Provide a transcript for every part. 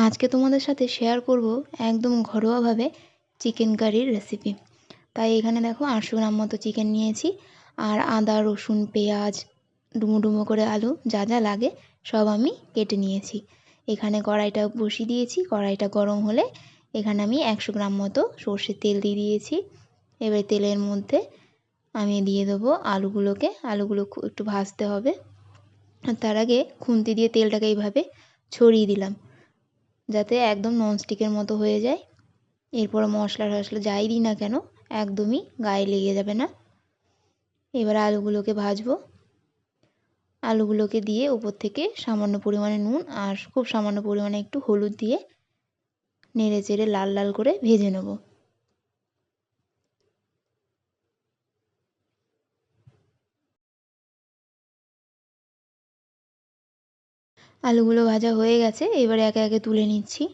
আজকে তোমাদের সাথে শেয়ার করব একদম ঘরোয়াভাবে চিকেন কারির রেসিপি তাই এখানে দেখো আটশো গ্রাম মতো চিকেন নিয়েছি, আর আদা, রসুন, পেঁয়াজ, ডুমো ডুমো করে আলু যা যা লাগে সব আমি কেটে নিয়েছি। এখানে কড়াইটা বসিয়ে দিয়েছি, কড়াইটা গরম হলে এখানে আমি একশো গ্রাম মতো সর্ষের তেল দিয়ে দিয়েছি। এবার তেলের মধ্যে আমি দিয়ে দেবো আলুগুলোকে, আলুগুলো একটু ভাজতে হবে। তার আগে খুন্তি দিয়ে তেলটাকে এইভাবে ছড়িয়ে দিলাম। যাতে একদম ননস্টিকের মতো হয়ে যায়। এরপর মশলা টশলা যাই দিই না কেন, একদমই গায়ে লেগে যাবে না। এবার আলুগুলোকে ভাজবো। আলুগুলোকে দিয়ে উপর থেকে সামান্য পরিমাণে নুন আর খুব সামান্য পরিমাণে একটু হলুদ দিয়ে নেড়ে চেড়ে লাল লাল করে ভেজে নেব। আলুগুলো ভাজা হয়ে গেছে, এবারে একে একে তুলে নিচ্ছি।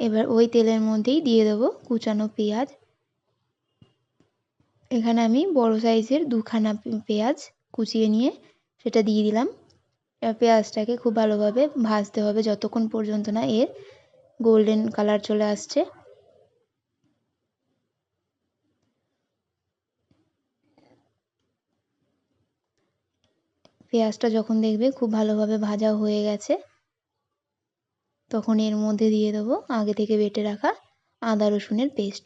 এবার ওই তেলের মধ্যেই দিয়ে দেবো কুচানো পেঁয়াজ। এখানে আমি বড় সাইজের দুখানা পেঁয়াজ কুচিয়ে নিয়ে সেটা দিয়ে দিলাম। পেঁয়াজটাকে খুব ভালোভাবে ভাজতে হবে, যতক্ষণ পর্যন্ত না এর গোল্ডেন কালার চলে আসছে। পেঁয়াজটা যখন দেখবে খুব ভালোভাবে ভাজা হয়ে গেছে, তখন এর মধ্যে দিয়ে দেবো আগে থেকে বেটে রাখা আদা রসুনের পেস্ট।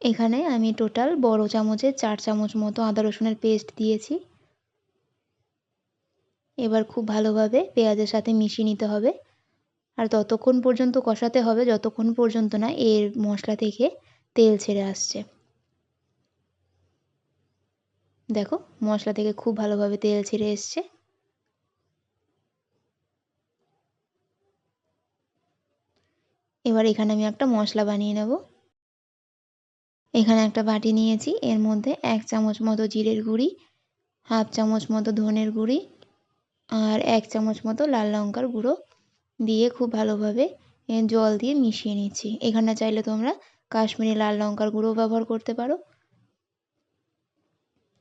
এখানে আমি টোটাল বড় চামচের চার চামচ মতো আদা রসুনের পেস্ট দিয়েছি। এবার খুব ভালোভাবে পেঁয়াজের সাথে মিশিয়ে নিতে হবে। আর ততক্ষণ পর্যন্ত কষাতে হবে, যতক্ষণ পর্যন্ত না এর মশলা থেকে তেল ছেড়ে আসছে। দেখো, মশলা থেকে খুব ভালোভাবে তেল ছেড়ে এসছে। এবার এখানে আমি একটা মশলা বানিয়ে নেব। এখানে একটা বাটি নিয়েছি, এর মধ্যে এক চামচ মতো জিরের গুঁড়ি, হাফ চামচ মতো ধনের গুঁড়ি আর এক চামচ মতো লাল লঙ্কার গুঁড়ো দিয়ে খুব ভালোভাবে জল দিয়ে মিশিয়ে নিচ্ছি। এখানে চাইলে তোমরা কাশ্মীরি লাল লঙ্কার গুঁড়ো ব্যবহার করতে পারো।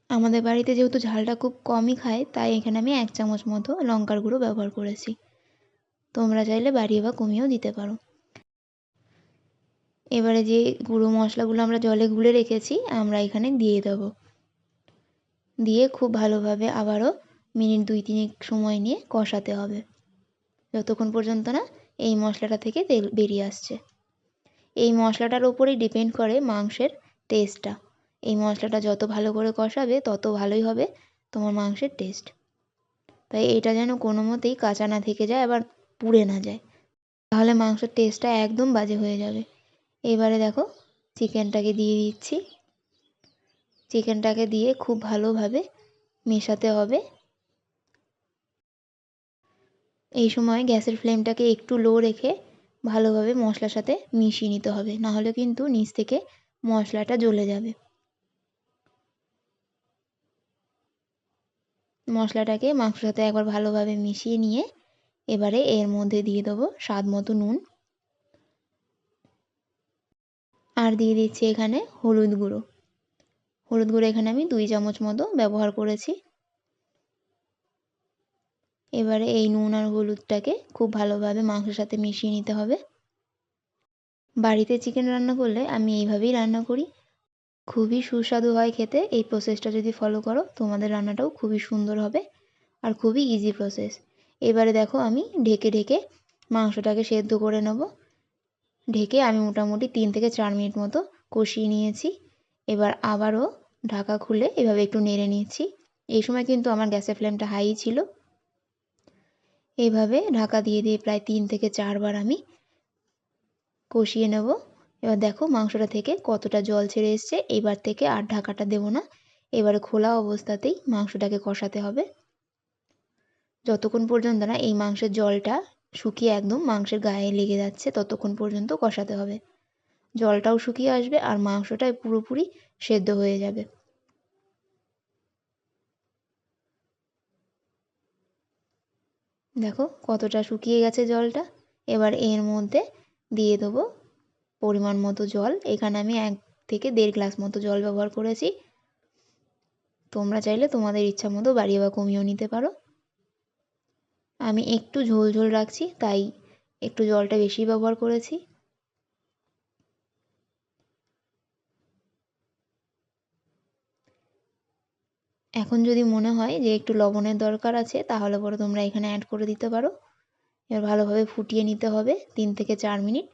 আমাদের বাড়িতে যেহেতু ঝালটা খুব কমই খায়, তাই এখানে আমি এক চামচ মতো লঙ্কার গুঁড়ো ব্যবহার করেছি। তোমরা চাইলে বাড়িয়ে বা কমিয়েও দিতে পারো। এবারে যে গুঁড়ো মশলাগুলো আমরা জলে গুলে রেখেছি, আমরা এখানে দিয়ে দেব। দিয়ে খুব ভালোভাবে আবারও মিনিট দুই তিনেক সময় নিয়ে কষাতে হবে। যতক্ষণ পর্যন্ত না এই মশলাটা থেকে তেল বেরিয়ে আসছে। এই মশলাটার ওপরেই ডিপেন্ড করে মাংসের টেস্টটা এই মশলাটা যত ভালো করে কষাবে, তত ভালোই হবে তোমার মাংসের টেস্ট তাই এটা যেন কোনো মতেই কাঁচা না থেকে যায়, আবার পুড়ে না যায়। তাহলে মাংসের টেস্টটা একদম বাজে হয়ে যাবে। এবারে দেখো চিকেনটাকে দিয়ে দিচ্ছি। চিকেনটাকে দিয়ে খুব ভালোভাবে মেশাতে হবে। এই সময় গ্যাসের ফ্লেমটাকে একটু লো রেখে ভালোভাবে মশলার সাথে মিশিয়ে নিতে হবে। নাহলে কিন্তু নিচ থেকে মশলাটা জ্বলে যাবে। মশলাটাকে মাংসের সাথে একবার ভালোভাবে মিশিয়ে নিয়ে এবারে এর মধ্যে দিয়ে দেবো স্বাদ মতো নুন। আর দিয়ে দিচ্ছি এখানে হলুদ গুঁড়ো। হলুদ গুঁড়ো এখানে আমি দুই চামচ মতো ব্যবহার করেছি। এবারে এই নুন আর হলুদটাকে খুব ভালোভাবে মাংসের সাথে মিশিয়ে নিতে হবে। বাড়িতে চিকেন রান্না করলে আমি এইভাবেই রান্না করি। খুবই সুস্বাদু হয় খেতে। এই প্রসেসটা যদি ফলো করো, তোমাদের রান্নাটাও খুবই সুন্দর হবে আর খুবই ইজি প্রসেস এবারে দেখো আমি ঢেকে ঢেকে মাংসটাকে সেদ্ধ করে নেব। ঢেকে আমি মোটামুটি তিন থেকে চার মিনিট মতো কষিয়ে নিয়েছি। এবার আবারও ঢাকা খুলে এভাবে একটু নেড়ে নিয়েছি। এই সময় কিন্তু আমার গ্যাসের ফ্লেমটা হাই ছিল। এইভাবে ঢাকা দিয়ে দিয়ে প্রায় তিন থেকে চারবার আমি কষিয়ে নেব। এবার দেখো মাংসটা থেকে কতটা জল ছেড়ে এসছে। এবার থেকে আর ঢাকাটা দেবো না। এবারে খোলা অবস্থাতেই মাংসটাকে কষাতে হবে। যতক্ষণ পর্যন্ত না এই মাংসের জলটা শুকিয়ে একদম মাংসের গায়ে লেগে যাচ্ছে, ততক্ষণ পর্যন্ত কষাতে হবে। জলটাও শুকিয়ে আসবে আর মাংসটা পুরোপুরি সেদ্ধ হয়ে যাবে। দেখো কতটা শুকিয়ে গেছে জলটা। এবার এর মধ্যে দিয়ে দেবো পরিমাণ মতো জল। এখানে আমি এক থেকে দেড় গ্লাস মতো জল ব্যবহার করেছি। তোমরা চাইলে তোমাদের ইচ্ছা মতো বাড়িয়ে বা কমিয়েও নিতে পারো। আমি একটু ঝোল ঝোল রাখছি, তাই একটু জলটা বেশি ব্যবহার করেছি। এখন যদি মনে হয় যে একটু লবণের দরকার আছে, তাহলে পরে তোমরা এখানে অ্যাড করে দিতে পারো। এবার ভালোভাবে ফুটিয়ে নিতে হবে তিন থেকে চার মিনিট।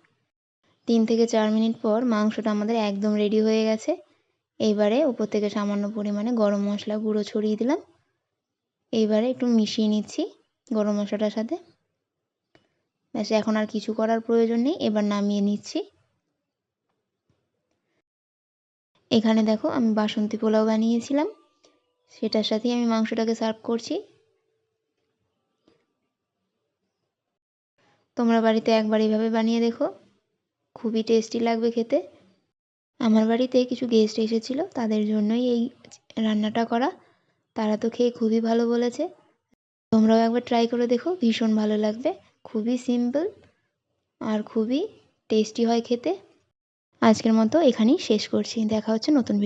তিন থেকে চার মিনিট পর মাংসটা আমাদের একদম রেডি হয়ে গেছে। এইবারে উপর থেকে সামান্য পরিমাণে গরম মশলা গুঁড়ো ছড়িয়ে দিলাম। এইবারে একটু মিশিয়ে নিচ্ছি গরম মশলাটার সাথে। ব্যাস, এখন আর কিছু করার প্রয়োজন নেই, এবার নামিয়ে নিচ্ছি। এখানে দেখো, আমি বাসন্তী পোলাও বানিয়েছিলাম। সেটার সাথেই আমি মাংসটাকে সার্ভ করছি। তোমরা বাড়িতে একবার এইভাবে বানিয়ে দেখো। খুবই টেস্টি লাগবে খেতে। আমার বাড়িতে কিছু গেস্ট এসেছিল, তাদের জন্যই এই রান্নাটা করা। তারা তো খেয়ে খুবই ভালো বলেছে। তোমরাও একবার ট্রাই করে দেখো, ভীষণ ভালো লাগবে। খুবই সিম্পল আর খুবই টেস্টি হয় খেতে। আজকের মতো এখানেই শেষ করছি। দেখা হচ্ছে নতুন ভিডিও